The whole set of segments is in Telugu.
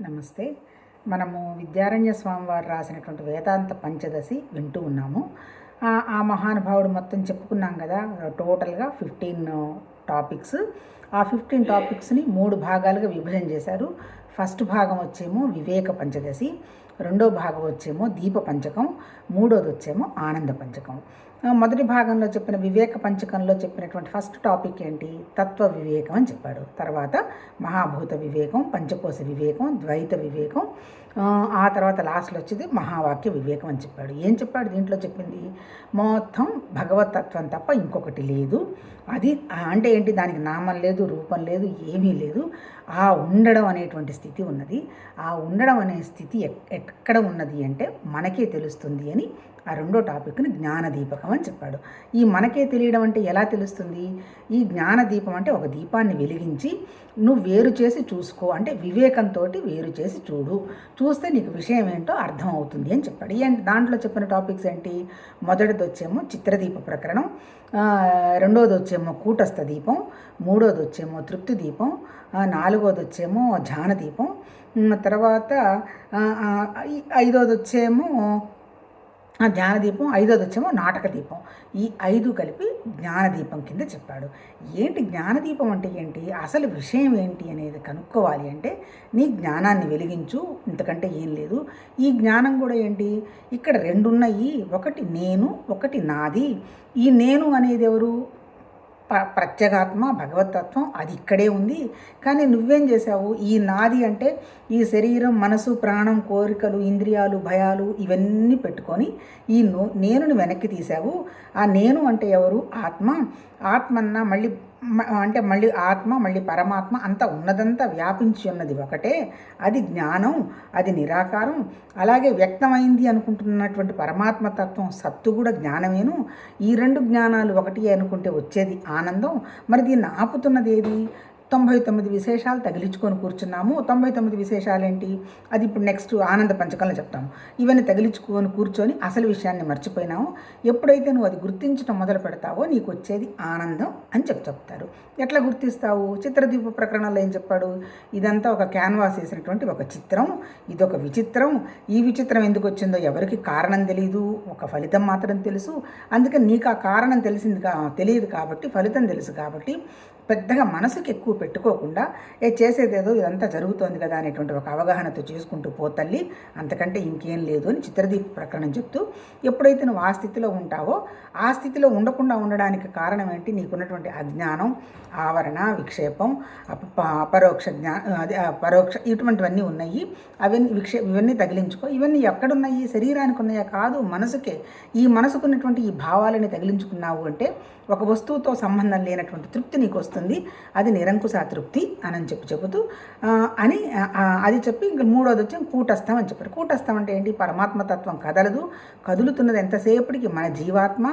నమస్తే. మనము విద్యారణ్య స్వామి వారు రాసినటువంటి వేదాంత పంచదశి వింటూ ఉన్నాము. ఆ- ఆ మహానుభావుడు మొత్తం చెప్పుకున్నాం కదా టోటల్గా ఫిఫ్టీన్ టాపిక్స్. ఆ ఫిఫ్టీన్ టాపిక్స్ని మూడు భాగాలుగా విభజన చేశారు. ఫస్ట్ భాగం వచ్చేమో వివేక పంచదశి. రెండో భాగం వచ్చేమో దీప పంచకం మూడోది వచ్చేమో ఆనంద పంచకం. మొదటి భాగంలో చెప్పిన వివేక పంచకంలో చెప్పినటువంటి ఫస్ట్ టాపిక్ ఏంటి? తత్వ వివేకం అని చెప్పాడు. తర్వాత మహాభూత వివేకం పంచకోశ వివేకం ద్వైత వివేకం ఆ, తర్వాత లాస్ట్లో వచ్చేది మహావాక్య వివేకం అని చెప్పాడు. ఏం చెప్పాడు దీంట్లో చెప్పింది? మొత్తం భగవత్ తత్వం తప్ప ఇంకొకటి లేదు. అది అంటే ఏంటి? దానికి నామం లేదు రూపం లేదు ఏమీ లేదు. ఆ ఉండడం అనేటువంటి స్థితి ఉన్నది. ఆ ఉండడం అనే స్థితి ఎక్- ఎక్కడ ఉన్నది అంటే మనకే తెలుస్తుంది అని ఆ రెండో టాపిక్ని జ్ఞానదీపకం అని చెప్పాడు. ఈ మనకే తెలియడం అంటే ఎలా తెలుస్తుంది? ఈ జ్ఞానదీపం అంటే ఒక దీపాన్ని వెలిగించి నువ్వు వేరు చేసి చూసుకో అంటే వివేకంతో వేరు చేసి చూడు. చూస్తే నీకు విషయం ఏంటో అర్థం అవుతుంది అని చెప్పాడు. ఈ దాంట్లో చెప్పిన టాపిక్స్ ఏంటి? మొదటిది వచ్చేమో చిత్రదీప ప్రకరణం రెండోది వచ్చేమో కూటస్థ దీపం మూడోది వచ్చేమో తృప్తి దీపం నాలుగోది వచ్చేమో ధ్యాన దీపం తర్వాత ఐదోది వచ్చేమో ఆ జ్ఞానదీపం ఐదోది వచ్చేమో నాటక దీపం ఈ ఐదు కలిపి జ్ఞానదీపం కింద చెప్పాడు. ఏంటి జ్ఞానదీపం అంటే ఏంటి? అసలు విషయం ఏంటి అనేది కనుక్కోవాలి అంటే నీ జ్ఞానాన్ని వెలిగించు ఇంతకంటే ఏం లేదు. ఈ జ్ఞానం కూడా ఏంటి? ఇక్కడ రెండున్నాయి. ఒకటి నేను ఒకటి నాది. ఈ నేను అనేది ఎవరు? ప్రత్యేగాత్మ భగవతత్వం అది ఇక్కడే ఉంది. కానీ నువ్వేం చేసావు ఈ నాది అంటే ఈ శరీరం మనసు ప్రాణం కోరికలు ఇంద్రియాలు భయాలు ఇవన్నీ పెట్టుకొని ఈ నో నేనుని వెనక్కి తీసావు ఆ నేను అంటే ఎవరు? ఆత్మ. ఆత్మన్న మళ్ళీ అంటే మళ్ళీ ఆత్మ మళ్ళీ పరమాత్మ అంత ఉన్నదంతా వ్యాపించి ఉన్నది ఒకటే. అది జ్ఞానం అది నిరాకారం. అలాగే వ్యక్తమైంది అనుకుంటున్నటువంటి పరమాత్మ తత్వం సత్తు కూడా జ్ఞానమేను. ఈ రెండు జ్ఞానాలు ఒకటి అనుకుంటే వచ్చేది ఆనందం. మరి దీన్ని ఆపుతున్నది ఏది? తొంభై తొమ్మిది విశేషాలు తగిలించుకొని కూర్చున్నాము. తొంభై తొమ్మిది విశేషాలు ఏంటి అది ఇప్పుడు నెక్స్ట్ ఆనంద పంచకంలో చెప్తాము. ఇవన్నీ తగిలించుకొని కూర్చొని అసలు విషయాన్ని మర్చిపోయినాము ఎప్పుడైతే నువ్వు అది గుర్తించడం మొదలు పెడతావో నీకు వచ్చేది ఆనందం అని చెప్పి చెప్తారు. ఎట్లా గుర్తిస్తావు? చిత్రదీప ప్రకరణలో ఏం చెప్పాడు? ఇదంతా ఒక క్యాన్వాస్ వేసినటువంటి ఒక చిత్రం. ఇదొక విచిత్రం. ఈ విచిత్రం ఎందుకు వచ్చిందో ఎవరికి కారణం తెలియదు ఒక ఫలితం మాత్రం తెలుసు. అందుకని నీకు ఆ కారణం తెలిసింది కా తెలియదు కాబట్టి ఫలితం తెలుసు కాబట్టి పెద్దగా మనసుకి ఎక్కువ పెట్టుకోకుండా ఏ చేసేదేదో ఇదంతా జరుగుతోంది కదా అనేటువంటి ఒక అవగాహనతో చేసుకుంటూ పోతల్లి అంతకంటే ఇంకేం లేదు అని చిత్రదీప ప్రకరణం చెప్తూ ఎప్పుడైతే నువ్వు ఆ స్థితిలో ఉంటావో ఆ స్థితిలో ఉండకుండా ఉండడానికి కారణం ఏంటి? నీకున్నటువంటి అజ్ఞానం ఆవరణ విక్షేపం అపరోక్ష జ్ఞా అదే పరోక్ష ఇటువంటివన్నీ ఉన్నాయి. అవన్నీ విక్షే ఇవన్నీ తగిలించుకో. ఇవన్నీ ఎక్కడున్నాయి? శరీరానికి ఉన్నాయా కాదు మనసుకే. ఈ మనసుకున్నటువంటి ఈ భావాలని తగిలించుకున్నావు అంటే ఒక వస్తువుతో సంబంధం లేనటువంటి తృప్తి నీకు వస్తుంది. అది నిరంకుశ తృప్తి అని చెప్పి చెబుతూ అని అది చెప్పి ఇంక మూడోది వచ్చి కూటస్థం అని చెప్పారు కూటస్థం అంటే ఏంటి? పరమాత్మతత్వం కదలదు. కదులుతున్నది ఎంతసేపటికి? మన జీవాత్మ.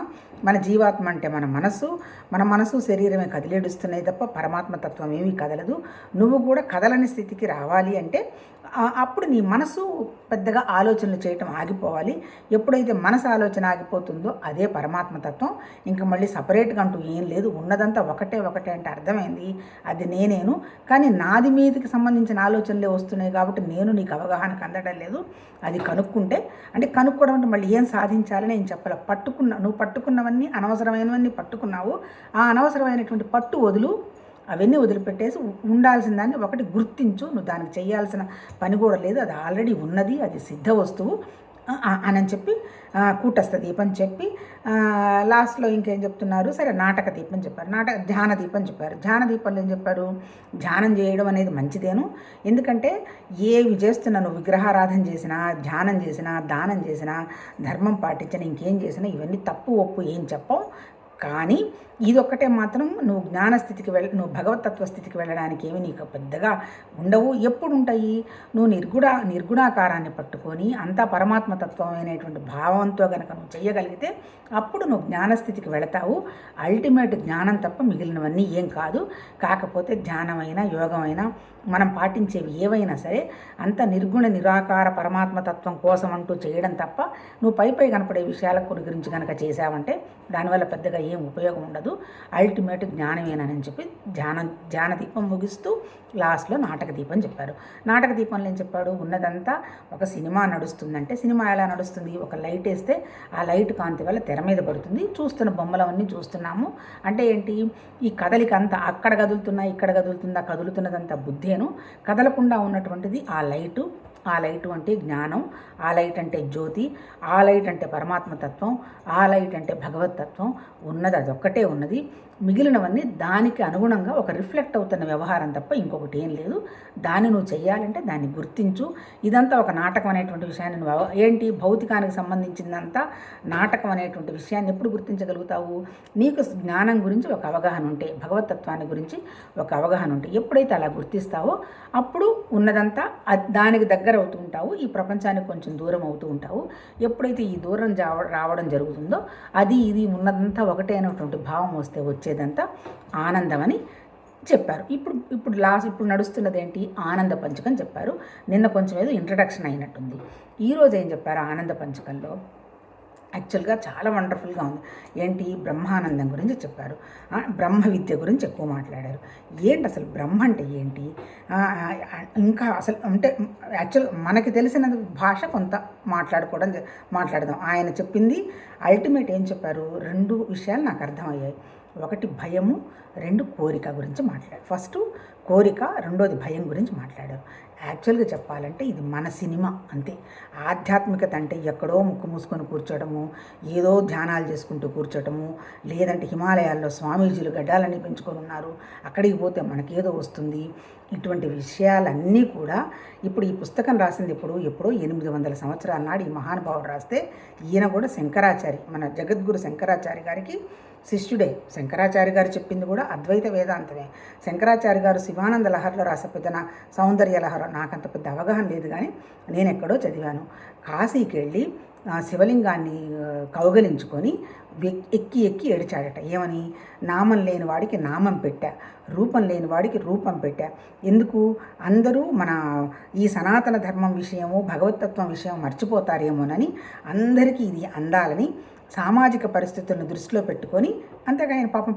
మన జీవాత్మ అంటే మన మనసు మన మనసు శరీరమే కదిలేడుస్తున్నాయి తప్ప పరమాత్మతత్వం ఏమీ కదలదు. నువ్వు కూడా కదలని స్థితికి రావాలి అంటే అప్పుడు నీ మనసు పెద్దగా ఆలోచనలు చేయటం ఆగిపోవాలి. ఎప్పుడైతే మనసు ఆలోచన ఆగిపోతుందో అదే పరమాత్మ తత్వం. ఇంకా మళ్ళీ సపరేట్గా అంటూ ఏం లేదు. ఉన్నదంతా ఒకటే ఒకటే అంటే అర్థమైంది. అది నేనేను. కానీ నాది మీదకి సంబంధించిన ఆలోచనలే వస్తున్నాయి కాబట్టి నేను నీకు అవగాహనకు అందడం లేదు. అది కనుక్కుంటే అంటే కనుక్కోవడం అంటే మళ్ళీ ఏం సాధించాలని నేను చెప్పాలి? పట్టుకున్న నువ్వు పట్టుకున్నవన్నీ అనవసరమైనవన్నీ పట్టుకున్నావు. ఆ అనవసరమైనటువంటి పట్టు వదులు అవన్నీ వదిలిపెట్టేసి ఉండాల్సిన దాన్ని ఒకటి గుర్తించు. నువ్వు దానికి చేయాల్సిన పని కూడా లేదు. అది ఆల్రెడీ ఉన్నది. అది సిద్ధ వస్తువు. అని చెప్పి కూటస్థ దీపం చెప్పి లాస్ట్లో ఇంకేం చెప్తున్నారు? సరే నాటక దీపం చెప్పారు. నాటక ధ్యాన దీపం చెప్పారు. ధ్యాన దీపంలో ఏం చెప్పారు? ధ్యానం చేయడం అనేది మంచిదేను. ఎందుకంటే ఏవి చేస్తున్నా నువ్వు విగ్రహారాధన చేసినా ధ్యానం చేసినా దానం చేసినా ధర్మం పాటించినా ఇంకేం చేసినా ఇవన్నీ తప్పు ఒప్పు ఏం చెప్పవు. కానీ ఇదొక్కటే మాత్రం నువ్వు జ్ఞానస్థితికి వెళ్ళ నువ్వు భగవతత్వ స్థితికి వెళ్ళడానికి ఏమి నీకు పెద్దగా ఉండవు. ఎప్పుడు ఉంటాయి నువ్వు నిర్గుణ నిర్గుణాకారాన్ని పట్టుకొని అంతా పరమాత్మతత్వం అనేటువంటి భావంతో కనుక నువ్వు చేయగలిగితే అప్పుడు నువ్వు జ్ఞానస్థితికి వెళతావు. అల్టిమేట్ జ్ఞానం తప్ప మిగిలినవన్నీ ఏం కాదు. కాకపోతే ధ్యానమైనా యోగమైనా మనం పాటించేవి ఏవైనా సరే అంత నిర్గుణ నిరాకార పరమాత్మతత్వం కోసం అంటూ చేయడం తప్ప నువ్వు పై పై కనపడే విషయాల గురించి కనుక చేసావంటే దానివల్ల పెద్దగా ఏం ఉపయోగం ఉండదు. అల్టిమేట్ జ్ఞానమేనని చెప్పి ధ్యాన ధ్యాన దీపం ముగిస్తూ లాస్ట్లో నాటక దీపం చెప్పారు. నాటక దీపంలో ఏం చెప్పాడు? ఉన్నదంతా ఒక సినిమా నడుస్తుందంటే సినిమా ఎలా నడుస్తుంది? ఒక లైట్ వేస్తే ఆ లైట్ కాంతి వల్ల తెర మీద పడుతుంది. చూస్తున్న బొమ్మలవన్నీ చూస్తున్నాము. అంటే ఏంటి? ఈ కదలిక అంతా అక్కడ కదులుతున్నా ఇక్కడ కదులుతుందా కదులుతున్నదంతా బుద్ధేను. కదలకుండా ఉన్నటువంటిది ఆ లైటు. ఆ లైట్ అంటే జ్ఞానం. ఆ లైట్ అంటే జ్యోతి ఆ లైట్ అంటే పరమాత్మతత్వం ఆ లైట్ అంటే భగవతత్వం ఉన్నది అదొక్కటే ఉన్నది. మిగిలినవన్నీ దానికి అనుగుణంగా ఒక రిఫ్లెక్ట్ అవుతున్న వ్యవహారం తప్ప ఇంకొకటి ఏం లేదు. దాన్ని నువ్వు చేయాలంటే దాన్ని గుర్తించు. ఇదంతా ఒక నాటకం అనేటువంటి విషయాన్ని నువ్వు ఏంటి భౌతికానికి సంబంధించిందంతా నాటకం అనేటువంటి విషయాన్ని ఎప్పుడు గుర్తించగలుగుతావు? నీకు జ్ఞానం గురించి ఒక అవగాహన ఉంటే భగవతత్వాన్ని గురించి ఒక అవగాహన ఉంటే ఎప్పుడైతే అలా గుర్తిస్తావో అప్పుడు ఉన్నదంతా దానికి దగ్గర అవుతూ ఉంటావు. ఈ ప్రపంచానికి కొంచెం కొంచెం దూరం అవుతూ ఉంటావు. ఎప్పుడైతే ఈ దూరం రావడం జరుగుతుందో అది ఇది ఉన్నదంతా ఒకటే అనేటువంటి భావం వస్తే వచ్చేదంతా ఆనందమని చెప్పారు. ఇప్పుడు ఇప్పుడు లాస్ట్ ఇప్పుడు నడుస్తున్నది ఏంటి ఆనంద పంచకం చెప్పారు. నిన్న కొంచెం ఏదో ఇంట్రడక్షన్ అయినట్టుంది. ఈరోజు ఏం చెప్పారు ఆనంద పంచకంలో? యాక్చువల్గా చాలా వండర్ఫుల్గా ఉంది. ఏంటి? బ్రహ్మానందం గురించి చెప్పారు. బ్రహ్మ విద్య గురించి ఎక్కువ మాట్లాడారు. ఏంటి అసలు బ్రహ్మ అంటే ఏంటి? ఇంకా అసలు అంటే యాక్చువల్ మనకి తెలిసిన భాష కొంత మాట్లాడుకోవడం మాట్లాడదాం. ఆయన చెప్పింది అల్టిమేట్ ఏం చెప్పారు? రెండు విషయాలు నాకు అర్థమయ్యాయి. ఒకటి భయము రెండు కోరిక గురించి మాట్లాడారు. ఫస్ట్ కోరిక రెండోది భయం గురించి మాట్లాడారు. యాక్చువల్గా చెప్పాలంటే ఇది మన సినిమా అంతే. ఆధ్యాత్మికత అంటే ఎక్కడో ముక్కు మూసుకొని కూర్చోటము ఏదో ధ్యానాలు చేసుకుంటూ కూర్చోటము లేదంటే హిమాలయాల్లో స్వామీజీలు గడ్డాలన్నీ పెంచుకొని ఉన్నారు అక్కడికి పోతే మనకేదో వస్తుంది. ఇటువంటి విషయాలన్నీ కూడా ఇప్పుడు ఈ పుస్తకం రాసింది ఎప్పుడు ఎప్పుడో ఎనిమిది వందల సంవత్సరాల నాడు ఈ మహానుభావుడు రాస్తే ఈయన కూడా శంకరాచారి మన జగద్గురు శంకరాచారి గారికి శిష్యుడే. శంకరాచార్య గారు చెప్పింది కూడా అద్వైత వేదాంతమే. శంకరాచార్య గారు శివానంద లహర్లో రాసపెద్దిన సౌందర్య లహర నాకంత పెద్ద అవగాహన లేదు కానీ నేను ఎక్కడో చదివాను. కాశీకి వెళ్ళి శివలింగాన్ని కౌగలించుకొని ఎక్కి ఎక్కి ఏడిచాడట. ఏమని? నామం లేని వాడికి నామం పెట్టా. రూపం లేని వాడికి రూపం పెట్టా. ఎందుకు? అందరూ మన ఈ సనాతన ధర్మం విషయము భగవతత్వం విషయం మర్చిపోతారేమోనని అందరికీ ఇది అందాలని సామాజిక పరిస్థితులను దృష్టిలో పెట్టుకొని అంతగా ఆయన పాపం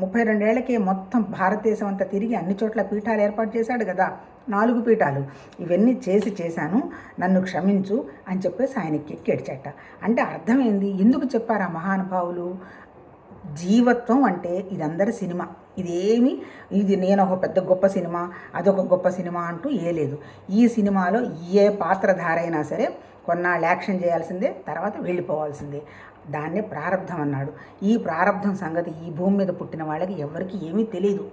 ముప్పై రెండేళ్ళకే మొత్తం భారతదేశం అంతా తిరిగి అన్ని చోట్ల పీఠాలు ఏర్పాటు చేశాడు కదా. నాలుగు పీఠాలు. ఇవన్నీ చేసి చేశాను. నన్ను క్షమించు అని చెప్పేసి ఆయనకి ఎక్కెడిచట. అంటే అర్థమైంది. ఎందుకు చెప్పారు ఆ మహానుభావులు? జీవత్వం అంటే ఇదందరి సినిమా. ఇదేమి? ఇది నేను ఒక పెద్ద గొప్ప సినిమా అదొక గొప్ప సినిమా అంటూ ఏ లేదు ఈ సినిమాలో ఏ పాత్రధారైనా సరే కొన్నాళ్ళు యాక్షన్ చేయాల్సిందే తర్వాత వెళ్ళిపోవాల్సిందే. దాన్నే ప్రారంధం అన్నాడు. ఈ ప్రారంధం సంగతి ఈ భూమి మీద పుట్టిన వాళ్ళకి ఎవరికి ఏమీ తెలియదు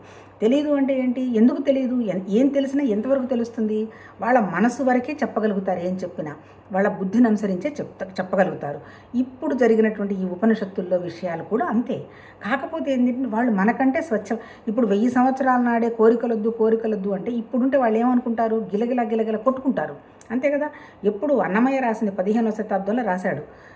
తెలియదు అంటే ఏంటి? ఎందుకు తెలియదు ఏం తెలిసినా ఎంతవరకు తెలుస్తుంది? వాళ్ళ మనసు వరకే చెప్పగలుగుతారు ఏం చెప్పినా. వాళ్ళ బుద్ధిని అనుసరించే చెప్త చెప్పగలుగుతారు. ఇప్పుడు జరిగినటువంటి ఈ ఉపనిషత్తుల్లో విషయాలు కూడా అంతే. కాకపోతే ఏంటంటే వాళ్ళు మనకంటే స్వచ్ఛ ఇప్పుడు వెయ్యి సంవత్సరాల నాడే కోరికలొద్దు కోరికలొద్దు అంటే ఇప్పుడుంటే వాళ్ళు ఏమనుకుంటారు? గిలగిల గిలగిల కొట్టుకుంటారు. అంతే కదా? ఎప్పుడు అన్నమయ్య రాసింది పదిహేనవ శతాబ్దంలో రాశాడు.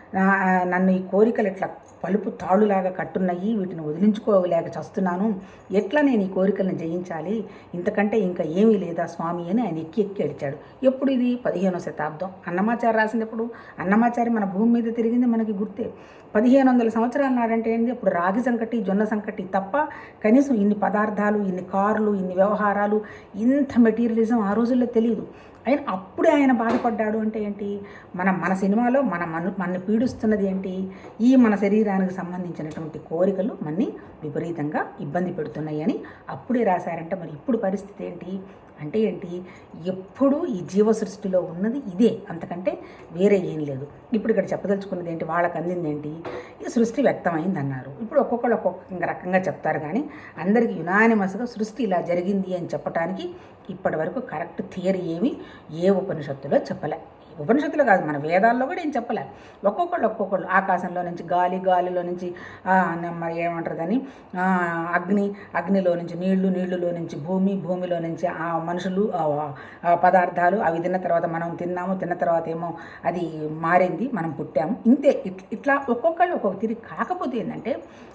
నన్ను ఈ కోరికలు ఇట్లా పలుపు తాళులాగా కట్టున్నాయి? వీటిని వదిలించుకోలేక చస్తున్నాను. ఎట్లా నేను ఈ కోరికలను జయించాలి. ఇంతకంటే ఇంకా ఏమీ లేదా స్వామి అని ఆయన ఎక్కి ఎక్కి అడిచాడు ఎప్పుడు ఇది? పదిహేనో శతాబ్దం. అన్నమాచారి రాసినప్పుడు అన్నమాచారి మన భూమి మీద తిరిగింది మనకి గుర్తే. పదిహేను వందల సంవత్సరాలు నాడంటే ఏంటి అప్పుడు రాగి సంకటి జొన్న సంకటి తప్ప కనీసం ఇన్ని పదార్థాలు ఇన్ని కార్లు ఇన్ని వ్యవహారాలు ఇంత మెటీరియలిజం ఆ రోజుల్లో తెలియదు. ఆయన అప్పుడే ఆయన బాధపడ్డాడు అంటే ఏంటి? మన మన సినిమాలో మన మన మన పీడిస్తున్నది ఏంటి? ఈ మన శరీరానికి సంబంధించినటువంటి కోరికలు మన్ని విపరీతంగా ఇబ్బంది పెడుతున్నాయి అని అప్పుడే రాశారంటే. మరి ఇప్పుడు పరిస్థితి ఏంటి? అంటే ఏంటి? ఎప్పుడూ ఈ జీవ సృష్టిలో ఉన్నది ఇదే. అంతకంటే వేరే ఏం లేదు. ఇప్పుడు ఇక్కడ చెప్పదలుచుకున్నది ఏంటి? వాళ్ళకి అందింది ఏంటి? ఈ సృష్టి వ్యక్తమైంది అన్నారు ఇప్పుడు ఒక్కొక్కళ్ళు ఒక్కొక్క రకంగా చెప్తారు కానీ అందరికీ యునానిమస్గా సృష్టి ఇలా జరిగింది అని చెప్పడానికి ఇప్పటి వరకు కరెక్ట్ థియరీ ఏమి ఏ ఉపనిషత్తులో చెప్పలే. ఉపనిషత్తులు కాదు మన వేదాల్లో కూడా ఏం చెప్పలే. ఒక్కొక్కళ్ళు ఒక్కొక్కళ్ళు ఆకాశంలో నుంచి గాలి గాలిలో నుంచి మరి ఏమంటారు దాన్ని? అగ్ని అగ్నిలో నుంచి నీళ్ళు నీళ్ళులో నుంచి భూమి భూమిలో నుంచి ఆ మనుషులు పదార్థాలు అవి తిన్న తర్వాత మనం తిన్నాము తిన్న తర్వాత ఏమో అది మారింది మనం పుట్టాము. ఇంతే ఇట్లా ఒక్కొక్కళ్ళు ఒక్కొక్క తిరిగి కాకపోతే ఏంటంటే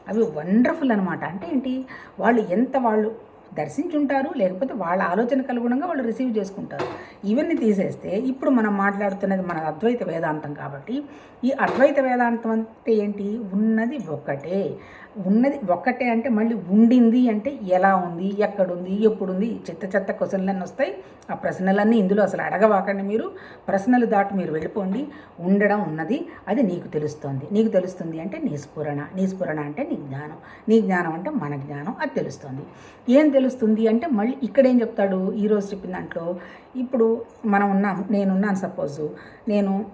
అవి వండర్ఫుల్ అనమాట అంటే ఏంటి? వాళ్ళు ఎంత వాళ్ళు దర్శించుంటారు లేకపోతే వాళ్ళ ఆలోచనకు అనుగుణంగా వాళ్ళు రిసీవ్ చేసుకుంటారు. ఇవన్నీ తీసేస్తే ఇప్పుడు మనం మాట్లాడుతున్నది మన అద్వైత వేదాంతం కాబట్టి ఈ అద్వైత వేదాంతం అంటే ఏంటి? ఉన్నది ఒక్కటే ఉన్నది ఒక్కటే అంటే మళ్ళీ ఉండింది అంటే ఎలా ఉంది ఎక్కడుంది ఎప్పుడుంది చెత్త చెత్త క్వశ్చన్లన్నీ వస్తాయి. ఆ ప్రశ్నలన్నీ ఇందులో అసలు అడగవాకండి మీరు. ప్రశ్నలు దాటి మీరు వెళ్ళిపోండి. ఉండడం ఉన్నది. అది నీకు తెలుస్తుంది. నీకు తెలుస్తుంది అంటే నీ స్ఫురణ. నీ స్ఫురణ అంటే నీ జ్ఞానం. నీ జ్ఞానం అంటే మన జ్ఞానం. అది తెలుస్తుంది. ఏం తెలుస్తుంది అంటే మళ్ళీ ఇక్కడ ఏం చెప్తాడు? ఈరోజు చెప్పిన దాంట్లో ఇప్పుడు మనం ఉన్నాం. నేనున్నాను సపోజు. నేను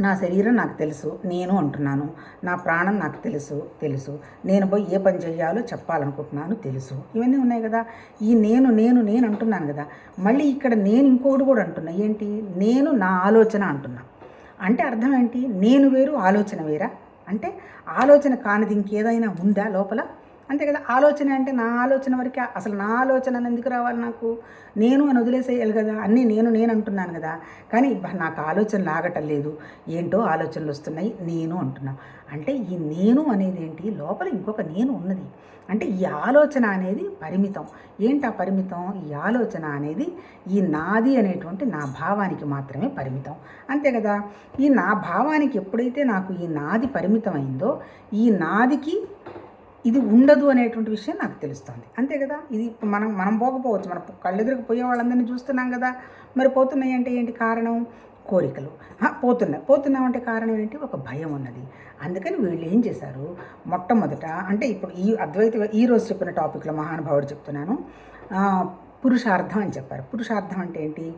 నా శరీరం నాకు తెలుసు నేను అంటున్నాను. నా ప్రాణం నాకు తెలుసు తెలుసు. నేను పోయి ఏ పని చేయాలో చెప్పాలనుకుంటున్నాను తెలుసు. ఇవన్నీ ఉన్నాయి కదా. ఈ నేను నేను నేను అంటున్నాను కదా. మళ్ళీ ఇక్కడ నేను ఇంకొకటి కూడా అంటున్నా. ఏంటి? నేను నా ఆలోచన అంటున్నా. అంటే అర్థం ఏంటి? నేను వేరు ఆలోచన వేరా? అంటే ఆలోచన కానిది ఇంకేదైనా ఉందా లోపల? అంతే కదా ఆలోచన అంటే నా ఆలోచన వరకే. అసలు నా ఆలోచన ఎందుకు రావాలి నాకు? నేను అని వదిలేసేయాలి కదా అన్నీ నేను నేను అంటున్నాను కదా. కానీ నాకు ఆలోచన లాగటం లేదు. ఏంటో ఆలోచనలు వస్తున్నాయి నేను అంటున్నా. అంటే ఈ నేను అనేది ఏంటి? లోపల ఇంకొక నేను ఉన్నది. అంటే ఈ ఆలోచన అనేది పరిమితం. ఏంటి ఆ పరిమితం? ఈ ఆలోచన అనేది ఈ నాది అనేటువంటి నా భావానికి మాత్రమే పరిమితం. అంతే కదా ఈ నా భావానికి ఎప్పుడైతే నాకు ఈ నాది పరిమితమైందో ఈ నాదికి ఇది ఉండదు అనేటువంటి విషయం నాకు తెలుస్తుంది. అంతే కదా? ఇది మనం మనం పోకపోవచ్చు. మన కళ్ళెదురుకు పోయే వాళ్ళందరినీ చూస్తున్నాం కదా? మరి పోతున్నాయి అంటే ఏంటి కారణం? కోరికలు. పోతున్నాయి. పోతున్నాం అంటే కారణం ఏంటి? ఒక భయం ఉన్నది. అందుకని వీళ్ళు ఏం చేశారు? మొట్టమొదట అంటే ఇప్పుడు ఈ అద్వైత ఈ రోజు చెప్పిన టాపిక్లో మహానుభావుడు చెప్తున్నాను. పురుషార్థం అని చెప్పారు. పురుషార్థం అంటే ఏంటి?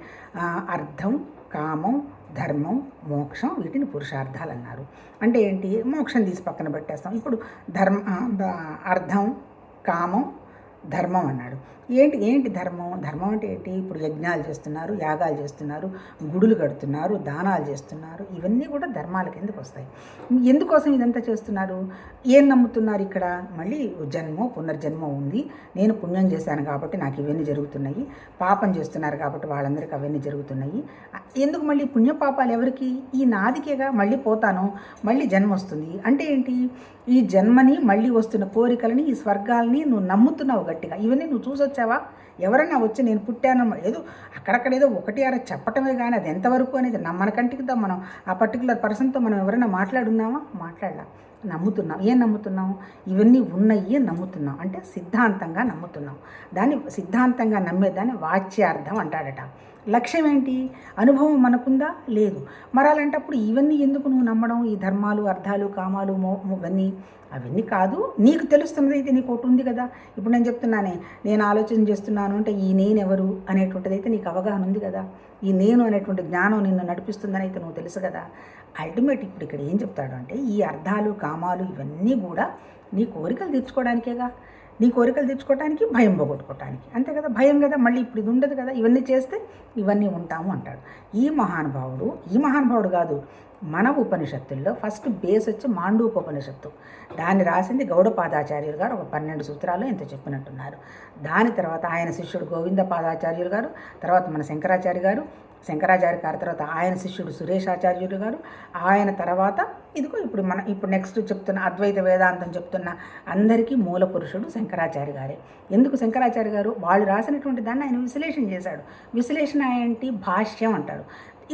అర్థం కామం ధర్మం మోక్షం వీటిని పురుషార్థాలు అన్నారు అంటే ఏంటి? మోక్షం తీసి పక్కన పెట్టేస్తాం. ఇప్పుడు ధర్మ అర్థం కామం ధర్మం అన్నాడు. ఏంటి? ఏంటి ధర్మం? ధర్మం అంటే ఏంటి? ఇప్పుడు యజ్ఞాలు చేస్తున్నారు యాగాలు చేస్తున్నారు గుడులు కడుతున్నారు దానాలు చేస్తున్నారు. ఇవన్నీ కూడా ధర్మాల కిందకు వస్తాయి. ఎందుకోసం ఇదంతా చేస్తున్నారు? ఏం నమ్ముతున్నారు ఇక్కడ? మళ్ళీ జన్మ పునర్జన్మ ఉంది. నేను పుణ్యం చేశాను కాబట్టి నాకు ఇవన్నీ జరుగుతున్నాయి. పాపం చేస్తున్నారు కాబట్టి వాళ్ళందరికీ అవన్నీ జరుగుతున్నాయి. ఎందుకు మళ్ళీ పుణ్యపాపాలు ఎవరికి? ఈ నాదికేగా మళ్ళీ పోతాను మళ్ళీ జన్మ వస్తుంది. అంటే ఏంటి? ఈ జన్మని మళ్ళీ వస్తున్న కోరికలని ఈ స్వర్గాలని నువ్వు నమ్ముతున్నావు గట్టిగా. ఇవన్నీ నువ్వు చూసొచ్చావా? ఎవరన్నా వచ్చి నేను పుట్టాను ఏదో అక్కడక్కడ ఏదో ఒకటి అర చెప్పటమే కానీ అది ఎంతవరకు అనేది మన కంటికితో మనం ఆ పర్టికులర్ పర్సన్తో మనం ఎవరైనా మాట్లాడున్నామా మాట్లాడలా. నమ్ముతున్నాం ఏం నమ్ముతున్నాం ఇవన్నీ ఉన్నాయి నమ్ముతున్నాం అంటే సిద్ధాంతంగా నమ్ముతున్నాం దాన్ని సిద్ధాంతంగా నమ్మేదాన్ని వాచ్యార్థం అంటాడట. లక్ష్యం ఏంటి అనుభవం మనకుందా? లేదు. మరాలంటప్పుడు ఇవన్నీ ఎందుకు నువ్వు నమ్మడం? ఈ ధర్మాలు అర్థాలు కామాలు మో ఇవన్నీ అవన్నీ కాదు. నీకు తెలుస్తున్నది అయితే నీకు ఒకటి ఉంది కదా. ఇప్పుడు నేను చెప్తున్నానే నేను ఆలోచన చేస్తున్నాను అంటే ఈ నేను ఎవరు అనేటువంటిది అయితే నీకు అవగాహన ఉంది కదా. ఈ నేను అనేటువంటి జ్ఞానం నిన్ను నడిపిస్తుందని అయితే నువ్వు తెలుసు కదా. అల్టిమేట్ ఇప్పుడు ఇక్కడ ఏం చెప్తాడు అంటే ఈ అర్థాలు కామాలు ఇవన్నీ కూడా నీ కోరికలు తీర్చుకోవడానికేగా. నీ కోరికలు తెచ్చుకోవటానికి భయం పోగొట్టుకోవటానికి. అంతే కదా? భయం కదా? మళ్ళీ ఇప్పుడు ఇది ఉండదు కదా? ఇవన్నీ చేస్తే ఇవన్నీ ఉంటాము అంటాడు. ఈ మహానుభావుడు ఈ మహానుభావుడు కాదు మన ఉపనిషత్తుల్లో ఫస్ట్ బేస్ వచ్చి మాండూకోపనిషత్తు. దాన్ని రాసింది గౌడపాదాచార్యులు గారు ఒక పన్నెండు సూత్రాలు ఇంత చెప్పినట్టున్నారు. దాని తర్వాత ఆయన శిష్యుడు గోవింద పాదాచార్యులు గారు తర్వాత మన శంకరాచార్య గారు శంకరాచార్య గారి తర్వాత ఆయన శిష్యుడు సురేష్ ఆచార్యుడు గారు ఆయన తర్వాత ఇదిగో ఇప్పుడు మన ఇప్పుడు నెక్స్ట్ చెప్తున్న అద్వైత వేదాంతం చెప్తున్న అందరికీ మూల పురుషుడు శంకరాచార్య గారే. ఎందుకు శంకరాచార్య గారు? వాళ్ళు రాసినటువంటి దాన్ని ఆయన విశ్లేషణ చేశాడు. విశ్లేషణ ఏంటి? భాష్యం అంటాడు.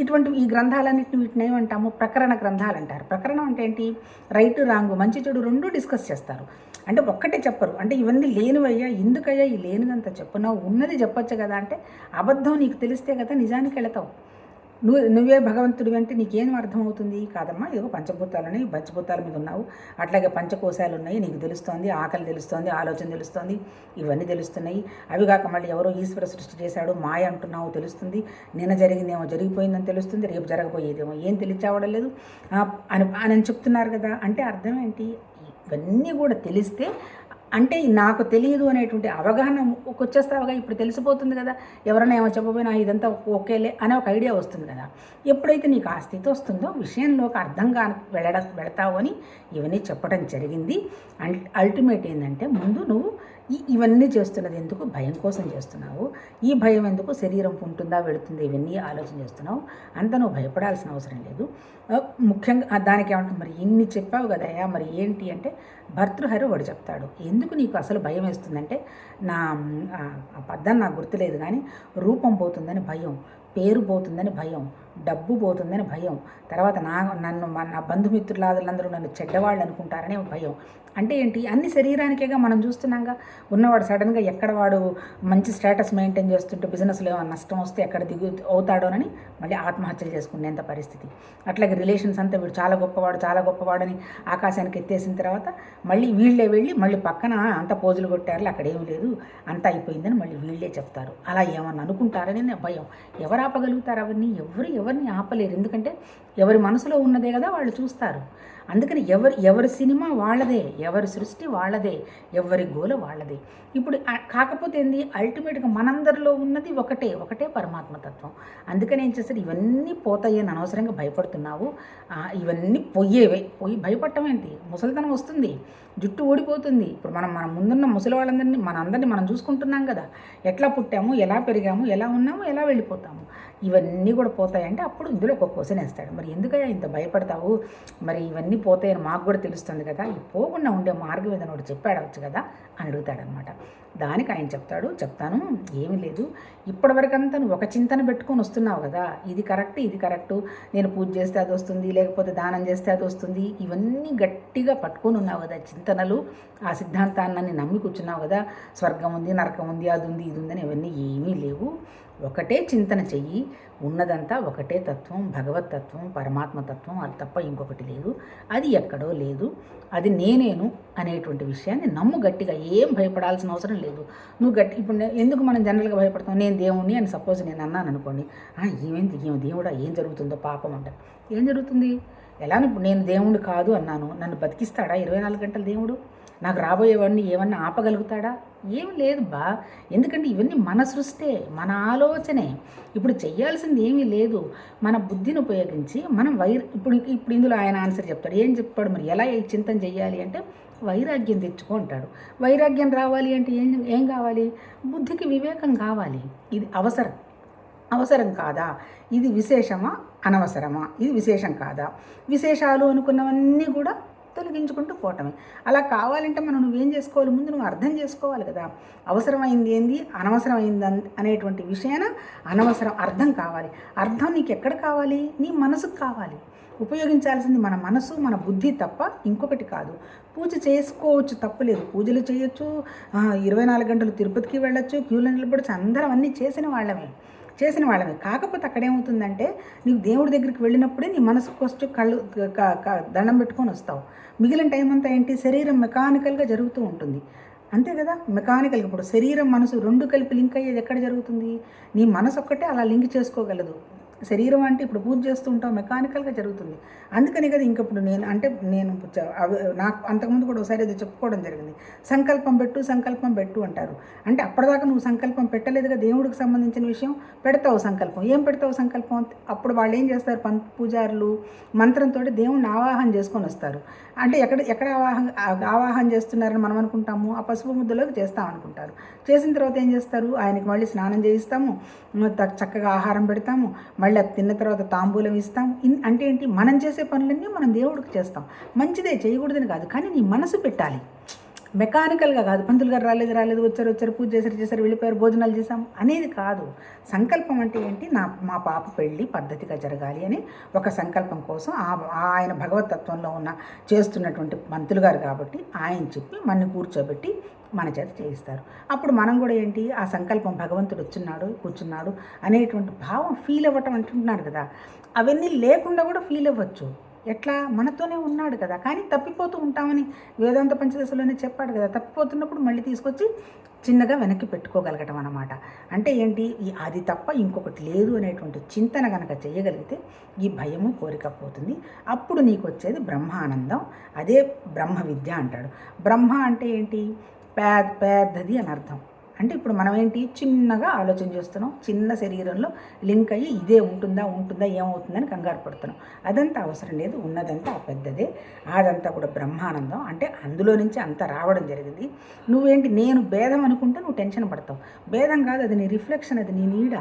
ఇటువంటి ఈ గ్రంథాలన్నింటిని వీటిని ఏమంటాము? ప్రకరణ గ్రంథాలు అంటారు. ప్రకరణం అంటే ఏంటి? రైట్ రాంగ్ మంచి చెడు రెండు డిస్కస్ చేస్తారు. అంటే ఒక్కటే చెప్పరు. అంటే ఇవన్నీ లేనివయ్యా ఎందుకయ్యా ఈ లేనిదంతా చెప్పున్నావు ఉన్నది చెప్పొచ్చు కదా అంటే అబద్ధం నీకు తెలిస్తే కదా నిజానికి వెళతావు. నువ్వు నువ్వే భగవంతుడివి అంటే నీకేం అర్థమవుతుంది? కాదమ్మా ఏదో పంచభూతాలని పంచభూతాల మీద ఉన్నావు. అట్లాగే పంచకోశాలు ఉన్నాయి నీకు తెలుస్తోంది ఆకలి తెలుస్తోంది ఆలోచన తెలుస్తోంది ఇవన్నీ తెలుస్తున్నాయి. అవి కాక మళ్ళీ ఎవరో ఈశ్వర సృష్టి చేశాడు మాయ అంటున్నావు తెలుస్తుంది. నిన్న జరిగిందేమో జరిగిపోయిందని తెలుస్తుంది రేపు జరగబోయేదేమో ఏం తెలిచావడం లేదు. అని అని చెప్తున్నారు కదా అంటే అర్థం ఏంటి? ఇవన్నీ కూడా తెలిస్తే అంటే నాకు తెలియదు అనేటువంటి అవగాహన వచ్చేస్తావుగా ఇప్పుడు తెలిసిపోతుంది కదా. ఎవరైనా ఏమో చెప్పబోయినా ఇదంతా ఓకేలే అనే ఒక ఐడియా వస్తుంది కదా. ఎప్పుడైతే నీకు ఆ స్థితి వస్తుందో విషయంలోకి అర్థంగా వెళ్ళడ వెళతావు అని ఇవన్నీ చెప్పడం జరిగింది. అల్ అల్టిమేట్ ఏంటంటే ముందు నువ్వు ఇవన్నీ చేస్తున్నది ఎందుకు? భయం కోసం చేస్తున్నావు. ఈ భయం ఎందుకు? శరీరం ఉంటుందా వెళుతుందా? ఇవన్నీ ఆలోచన చేస్తున్నావు. అంత నువ్వు భయపడాల్సిన అవసరం లేదు. ముఖ్యంగా దానికి ఏమంటుంది మరి ఇన్ని చెప్పావు కదయ్యా మరి ఏంటి అంటే భర్తృహరి వాడు చెప్తాడు. ఎందుకు నీకు అసలు భయం వేస్తుందంటే నా ఆ, నాకు గుర్తులేదు కానీ రూపం పోతుందని భయం పేరు పోతుందని భయం డబ్బు పోతుందని భయం తర్వాత నా నన్ను మన నా బంధుమిత్రులందరూ నన్ను చెడ్డవాళ్ళు అనుకుంటారనే భయం అంటే ఏంటి? అన్ని శరీరానికేగా మనం చూస్తున్నాగా. ఉన్నవాడు సడన్గా ఎక్కడ వాడు మంచి స్టేటస్ మెయింటైన్ చేస్తుంటే బిజినెస్లో ఏమైనా నష్టం వస్తే ఎక్కడ దిగు అవుతాడోనని మళ్ళీ ఆత్మహత్యలు చేసుకునేంత పరిస్థితి. అట్లాగే రిలేషన్స్ అంతా వీడు చాలా గొప్పవాడు చాలా గొప్పవాడని ఆకాశానికి ఎత్తేసిన తర్వాత మళ్ళీ వీళ్ళే వెళ్ళి మళ్ళీ పక్కన అంత పోజులు కొట్టారు అక్కడ ఏమీ లేదు అంతా అయిపోయిందని మళ్ళీ వీళ్ళే చెప్తారు. అలా ఏమన్నా అనుకుంటారని భయం. ఎవరు ఆపగలుగుతారు? అవన్నీ ఎవరు ఎవరిని ఆపలేరు. ఎందుకంటే ఎవరి మనసులో ఉన్నదే కదా వాళ్ళు చూస్తారు. అందుకని ఎవరి ఎవరి సినిమా వాళ్ళదే ఎవరి సృష్టి వాళ్ళదే ఎవరి గోల వాళ్ళదే. ఇప్పుడు కాకపోతే ఏంది? అల్టిమేట్గా మనందరిలో ఉన్నది ఒకటే ఒకటే పరమాత్మ తత్వం. అందుకని ఏం చేస్తారు ఇవన్నీ పోతాయని అనవసరంగా భయపడుతున్నావు. ఇవన్నీ పొయ్యేవే పొయ్యి భయపడటం ఏంటి ముసలితనం వస్తుంది. జుట్టు ఊడిపోతుంది. ఇప్పుడు మనం మన ముందున్న ముసలి వాళ్ళందరినీ మన అందరినీ మనం చూసుకుంటున్నాం కదా. ఎట్లా పుట్టాము? ఎలా పెరిగాము? ఎలా ఉన్నాము? ఎలా వెళ్ళిపోతాము? ఇవన్నీ కూడా పోతాయంటే అప్పుడు ఇందులో ఒక క్వశ్చన్ వేస్తాడు. మరి ఎందుకయ్యా ఇంత భయపడతావు? మరి ఇవన్నీ పోతాయని మాకు కూడా తెలుస్తుంది కదా. ఈ పోకుండా ఉండే మార్గం ఏదైనా ఒకటి చెప్పాడవచ్చు కదా అని అడుగుతాడనమాట. దానికి ఆయన చెప్తాడు చెప్తాను ఏమీ లేదు. ఇప్పటివరకంతా నువ్వు ఒక చింతన పెట్టుకొని వస్తున్నావు కదా. ఇది కరెక్ట్ ఇది కరెక్టు. నేను పూజ చేస్తే అది వస్తుంది లేకపోతే దానం చేస్తే అది వస్తుంది. ఇవన్నీ గట్టిగా పట్టుకొని ఉన్నావు కదా చింతనలు. ఆ సిద్ధాంతాన్ని నమ్మి కూర్చున్నావు కదా. స్వర్గం ఉంది నరకం ఉంది అది ఉంది ఇది ఉందని ఇవన్నీ ఏమీ ఒకటే చింతన చెయ్యి ఉన్నదంతా ఒకటే తత్వం భగవతత్వం పరమాత్మతత్వం అది తప్ప ఇంకొకటి లేదు. అది ఎక్కడో లేదు. అది నేనేను అనేటువంటి విషయాన్ని నమ్ము గట్టిగా. ఏం భయపడాల్సిన అవసరం లేదు. నువ్వు గట్టి ఇప్పుడు ఎందుకు మనం జనరల్గా భయపడతాం? నేను దేవుణ్ణి అని సపోజ్ నేను అన్నాను అనుకోండి ఏమైంది? ఏం దేవుడా ఏం జరుగుతుందో పాపం అంట. ఏం జరుగుతుంది? ఎలా ఇప్పుడు నేను దేవుడు కాదు అన్నాను. నన్ను బతికిస్తాడా? ఇరవై నాలుగు గంటలు దేవుడు? నాకు రాబోయేవాడిని ఏమన్నా ఆపగలుగుతాడా? ఏం లేదు బా. ఎందుకంటే ఇవన్నీ మన సృష్టే మన ఆలోచనే. ఇప్పుడు చెయ్యాల్సింది ఏమీ లేదు. మన బుద్ధిని ఉపయోగించి మనం వైర్ ఇప్పుడు ఇప్పుడు ఇందులో ఆయన ఆన్సర్ చెప్తాడు. ఏం చెప్పాడు మరి? ఎలా చింతన చెయ్యాలి అంటే వైరాగ్యం తెచ్చుకో అంటాడు. వైరాగ్యం రావాలి అంటే ఏం ఏం కావాలి? బుద్ధికి వివేకం కావాలి. ఇది అవసరం. అవసరం కాదా? ఇది విశేషమా? అనవసరమా? ఇది విశేషం కాదా? విశేషాలు అనుకున్నవన్నీ కూడా తొలగించుకుంటూ పోవటమే. అలా కావాలంటే మనం నువ్వేం చేసుకోవాలి? ముందు నువ్వు అర్థం చేసుకోవాలి కదా. అవసరమైంది ఏంది? అనవసరమైంది అనేటువంటి విషయాన అనవసరం అర్థం కావాలి. అర్థం నీకు ఎక్కడ కావాలి? నీ మనసుకు కావాలి. ఉపయోగించాల్సింది మన మనసు మన బుద్ధి తప్ప ఇంకొకటి కాదు. పూజ చేసుకోవచ్చు తప్పులేదు పూజలు చేయొచ్చు ఇరవై నాలుగు గంటలు తిరుపతికి వెళ్ళొచ్చు క్యూలో నిలబడచ్చు అందరం అన్నీ చేసిన వాళ్ళమే. చేసిన వాళ్ళమే కాకపోతే అక్కడేమవుతుందంటే నీకు దేవుడి దగ్గరికి వెళ్ళినప్పుడే నీ మనసు ఫస్ట్ కళ్ళు దండం పెట్టుకొని వస్తావు. మిగిలిన టైం అంతా ఏంటి? శరీరం మెకానికల్గా జరుగుతూ ఉంటుంది. అంతే కదా? మెకానికల్ ఇప్పుడు శరీరం మనసు రెండు కలిపి లింక్ అయ్యేది ఎక్కడ జరుగుతుంది? నీ మనసు ఒక్కటే అలా లింక్ చేసుకోగలదు. శరీరం అంటే ఇప్పుడు పూజ చేస్తుంటాం మెకానికల్గా జరుగుతుంది. అందుకని కదా ఇంక ఇప్పుడు నేను అంటే నేను నాకు అంతకుముందు కూడా ఒకసారి అది చెప్పుకోవడం జరిగింది. సంకల్పం పెట్టు సంకల్పం పెట్టు అంటారు. అంటే అప్పటిదాకా నువ్వు సంకల్పం పెట్టలేదుగా దేవుడికి సంబంధించిన విషయం పెడతావు సంకల్పం. ఏం పెడతావు సంకల్పం? అప్పుడు వాళ్ళు ఏం చేస్తారు? పం పూజారులు మంత్రంతో దేవుణ్ణి ఆవాహన చేసుకొని వస్తారు. అంటే ఎక్కడ ఎక్కడ ఆవాహన ఆవాహన చేస్తున్నారని మనం అనుకుంటాము ఆ పసుపు ముద్దలోకి చేస్తాం అనుకుంటారు. చేసిన తర్వాత ఏం చేస్తారు? ఆయనకి మళ్ళీ స్నానం చేయిస్తాము చక్కగా ఆహారం పెడతాము మళ్ళీ అది తిన్న తర్వాత తాంబూలం ఇస్తాం ఇన్ అంటే ఏంటి? మనం చేసే పనులన్నీ మనం దేవుడికి చేస్తాం. మంచిదే చేయకూడదని కాదు కానీ నీ మనసు పెట్టాలి. మెకానికల్గా కాదు. పంతులు గారు రాలేదు రాలేదు వచ్చారు వచ్చారు పూజ చేశారు చేశారు వెళ్ళిపోయారు భోజనాలు చేశాం అనేది కాదు. సంకల్పం అంటే ఏంటి? నా మా పాప పెళ్ళి పద్ధతిగా జరగాలి అని ఒక సంకల్పం కోసం ఆయన భగవతత్వంలో ఉన్న చేస్తున్నటువంటి పంతులు గారు కాబట్టి ఆయన చెప్పి మన కూర్చోబెట్టి మన చేత చేయిస్తారు. అప్పుడు మనం కూడా ఏంటి? ఆ సంకల్పం భగవంతుడు వచ్చున్నాడు కూర్చున్నాడు అనేటువంటి భావం ఫీల్ అవ్వటం అంటున్నారు కదా. అవన్నీ లేకుండా కూడా ఫీల్ అవ్వచ్చు. ఎట్లా? మనతోనే ఉన్నాడు కదా. కానీ తప్పిపోతూ ఉంటామని వేదాంత పంచదశలోనే చెప్పాడు కదా. తప్పిపోతున్నప్పుడు మళ్ళీ తీసుకొచ్చి చిన్నగా వెనక్కి పెట్టుకోగలగటం అన్నమాట. అంటే ఏంటి? ఈ అది తప్ప ఇంకొకటి లేదు అనేటువంటి చింతన కనుక చేయగలిగితే ఈ భయము కోరిక పోతుంది. అప్పుడు నీకు వచ్చేది బ్రహ్మానందం. అదే బ్రహ్మ విద్య అంటాడు. బ్రహ్మ అంటే ఏంటి? పేద పేదది అని అర్థం. అంటే ఇప్పుడు మనం ఏంటి చిన్నగా ఆలోచన చేస్తున్నాం. చిన్న శరీరంలో లింక్ అయ్యి ఇదే ఉంటుందా ఉంటుందా ఏమవుతుందని కంగారు పడుతున్నాం. అదంతా అవసరం లేదు. ఉన్నదంతా ఆ పెద్దదే. అదంతా కూడా బ్రహ్మానందం. అంటే అందులో నుంచి అంత రావడం జరిగింది. నువ్వేంటి? నేను భేదం అనుకుంటే నువ్వు టెన్షన్ పడతావు. భేదం కాదు. అది నీ రిఫ్లెక్షన్. అది నీ నీడ.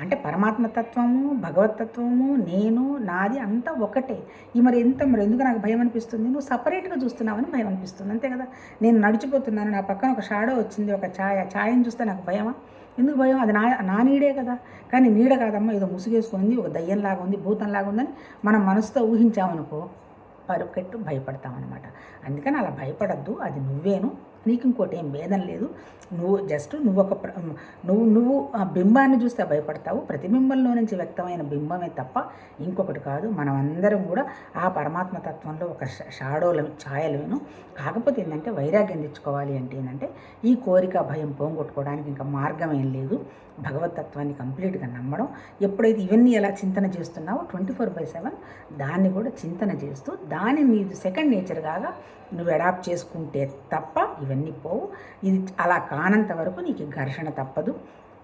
అంటే పరమాత్మతత్వము భగవతత్వము నేను నాది అంతా ఒకటే. ఈ మరి ఎంత మరి ఎందుకు నాకు భయం అనిపిస్తుంది? నువ్వు సపరేట్గా చూస్తున్నావని భయం అనిపిస్తుంది. అంతే కదా? నేను నడిచిపోతున్నాను నా పక్కన ఒక షాడో వచ్చింది ఒక ఛాయ ఛాయని చూస్తే నాకు భయమా? ఎందుకు భయం? అది నా నా నీడే కదా? కానీ నీడ కాదమ్మా ఏదో ముసుగేసుకుంది ఒక దయ్యంలాగా ఉంది భూతంలాగా ఉందని మనం మనసుతో ఊహించామనుకో పరుకెట్టు భయపడతామన్నమాట. అందుకని అలా భయపడద్దు అది నువ్వేను. నీకు ఇంకోటి ఏం భేదం లేదు. నువ్వు జస్ట్ నువ్వు ఒక ప్ర- నువ్వు నువ్వు ఆ బింబాన్ని చూస్తే భయపడతావు. ప్రతిబింబంలో నుంచి వ్యక్తమైన బింబమే తప్ప ఇంకొకటి కాదు. మనం అందరం కూడా ఆ పరమాత్మ తత్వంలో ఒక ష- షాడోల ఛాయలను కాకపోతే ఏంటంటే వైరాగ్యం తెచ్చుకోవాలి అంటే ఏంటంటే ఈ కోరిక భయం పోగొట్టుకోవడానికి ఇంకా మార్గం ఏం లేదు. భగవతత్వాన్ని కంప్లీట్గా నమ్మడం ఎప్పుడైతే ఇవన్నీ ఎలా చింతన చేస్తున్నావో ట్వంటీ ఫోర్ బై సెవెన్ దాన్ని కూడా చింతన చేస్తూ దాన్ని నీది సెకండ్ నేచర్ కాగా నువ్వు అడాప్ట్ చేసుకుంటే తప్ప ఇవన్నీ పోవు. ఇది అలా కానంత వరకు నీకు ఘర్షణ తప్పదు.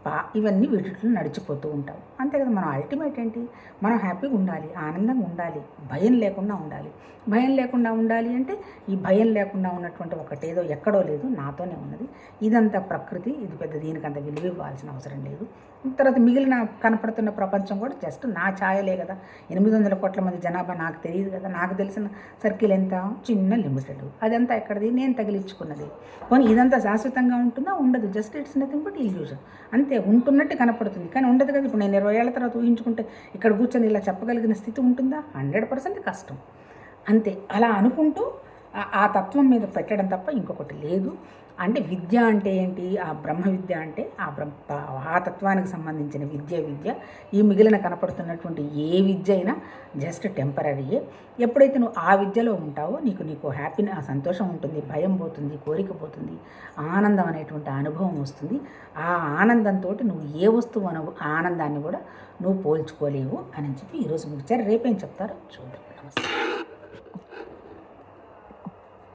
పా ఇవన్నీ వీటిలో నడిచిపోతూ ఉంటాం అంతే కదా మనం అల్టిమేట్ ఏంటి? మనం హ్యాపీగా ఉండాలి ఆనందంగా ఉండాలి భయం లేకుండా ఉండాలి. భయం లేకుండా ఉండాలి అంటే ఈ భయం లేకుండా ఉన్నటువంటి ఒకటేదో ఎక్కడో లేదు నాతోనే ఉన్నది. ఇదంతా ప్రకృతి ఇది పెద్ద దీనికంత విలువ ఇవ్వాల్సిన అవసరం లేదు. తర్వాత మిగిలిన కనపడుతున్న ప్రపంచం కూడా జస్ట్ నా ఛాయలే కదా. ఎనిమిది వందల కోట్ల మంది జనాభా నాకు తెలియదు కదా. నాకు తెలిసిన సర్కిల్ ఎంత? చిన్న లిమిటెడ్. అదంతా ఎక్కడిది? నేను తగిలించుకున్నది. పోనీ ఇదంతా శాశ్వతంగా ఉంటుందా? ఉండదు. Just it's nothing but illusion అంతే ఉంటున్నట్టు కనపడుతుంది. కానీ ఉండదు కదా ఇప్పుడు నేను ఇరవై ఏళ్ళ తర్వాత ఊహించుకుంటే ఇక్కడ కూర్చొని ఇలా చెప్పగలిగిన స్థితి ఉంటుందా? హండ్రెడ్ పర్సెంట్ కష్టం. అంతే. అలా అనుకుంటూ ఆ తత్వం మీద పెట్టడం తప్ప ఇంకొకటి లేదు. అంటే విద్య అంటే ఏంటి? ఆ బ్రహ్మ విద్య అంటే ఆ బ్రహ్మ ఆ తత్వానికి సంబంధించిన విద్య విద్య. ఈ మిగిలిన కనపడుతున్నటువంటి ఏ విద్య అయినా జస్ట్ టెంపరీయే ఎప్పుడైతే నువ్వు ఆ విద్యలో ఉంటావో నీకు నీకు హ్యాపీ ఆ సంతోషం ఉంటుంది భయం పోతుంది కోరిక పోతుంది ఆనందం అనేటువంటి అనుభవం వస్తుంది. ఆ ఆనందంతో నువ్వు ఏ వస్తువు అను ఆనందాన్ని కూడా నువ్వు పోల్చుకోలేవు అని చెప్పి ఈరోజు ముగిచారు రేపేం చెప్తారో చూద్దాం. నమస్తే.